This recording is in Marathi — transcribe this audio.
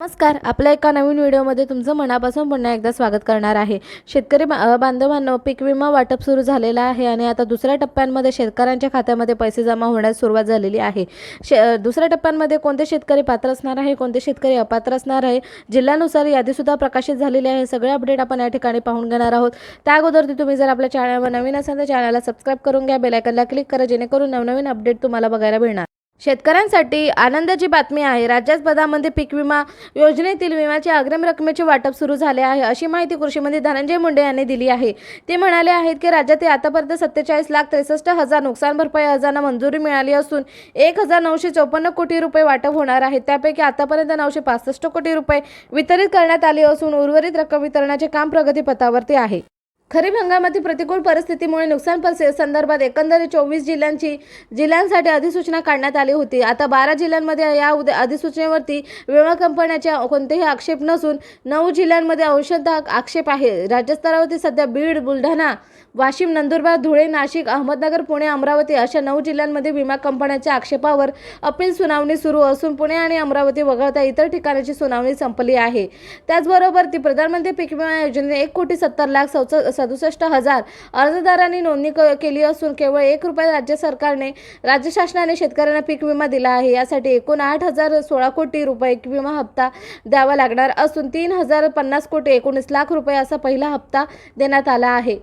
नमस्कार आपल्या एका नवीन व्हिडिओमध्ये तुमचं मनापासून पुन्हा एकदा स्वागत करणार आहे. शेतकरी बा- पीक विमा वाटप सुरू झालेला आहे आणि आता दुसऱ्या टप्प्यांमध्ये शेतकऱ्यांच्या खात्यामध्ये पैसे जमा होण्यास सुरुवात झालेली आहे. शे दुसऱ्या टप्प्यांमध्ये कोणते शेतकरी पात्र असणार आहे कोणते शेतकरी अपात्र असणार आहे जिल्ह्यानुसार यादीसुद्धा प्रकाशित झालेली आहे. सगळे अपडेट आपण या ठिकाणी पाहून घेणार आहोत. त्या अगोदर तुम्ही जर आपल्या चॅनलवर नवीन असाल तर चॅनलला सबस्क्राईब करून घ्या बेलायकनला क्लिक करा जेणेकरून नवनवीन अपडेट तुम्हाला बघायला मिळणार. शेतकऱ्यांसाठी आनंदाची बातमी आहे. राज्यात पदामध्ये पीक विमा योजनेतील विम्याचे अग्रिम रकमेचे वाटप सुरू झाले आहे अशी माहिती कृषीमंत्री धनंजय मुंडे यांनी दिली आहे. ते म्हणाले आहेत की राज्यात आतापर्यंत सत्तेचाळीस लाख त्रेसष्ट हजार नुकसान भरपाई अर्जांना मंजुरी मिळाली असून एक हजार नऊशे चौपन्न कोटी रुपये वाटप होणार आहे. त्यापैकी आतापर्यंत नऊशे पासष्ट कोटी रुपये वितरित करण्यात आले असून उर्वरित रक्कम वितरणाचे काम प्रगतीपथावरती आहे. खरीप हंगामातील प्रतिकूल परिस्थितीमुळे नुकसान संदर्भात एकंदरीत चोवीस जिल्ह्यांची जिल्ह्यांसाठी अधिसूचना काढण्यात आली होती. आता बारा जिल्ह्यांमध्ये या उद्या अधिसूचनेवरती विमा कंपन्याच्या कोणतेही आक्षेप नसून नऊ जिल्ह्यांमध्ये अंशतः आक्षेप आहे. राज्यस्तरावरती सध्या बीड बुलढाणा वाशिम नंदुरबार धुळे नाशिक अहमदनगर पुणे अमरावती अशा नऊ जिल्ह्यांमध्ये विमा कंपन्यांच्या आक्षेपावर अपील सुनावणी सुरू असून पुणे आणि अमरावती वगळता इतर ठिकाणाची सुनावणी संपली आहे. त्याचबरोबर ती प्रधानमंत्री पीक विमा योजनेने एक कोटी सत्तर लाख चौच सदुसष्ट हजार अर्जदारांनी नोंदणी क- केली असून केवळ एक रुपये राज्य सरकारने राज्य शासनाने शेतकऱ्यांना पीक विमा दिला आहे. यासाठी एकूण आठ हजार सोळा कोटी रुपये विमा हप्ता द्यावा लागणार असून तीन हजार पन्नास कोटी एकोणीस लाख रुपये असा पहिला हप्ता देण्यात आला आहे.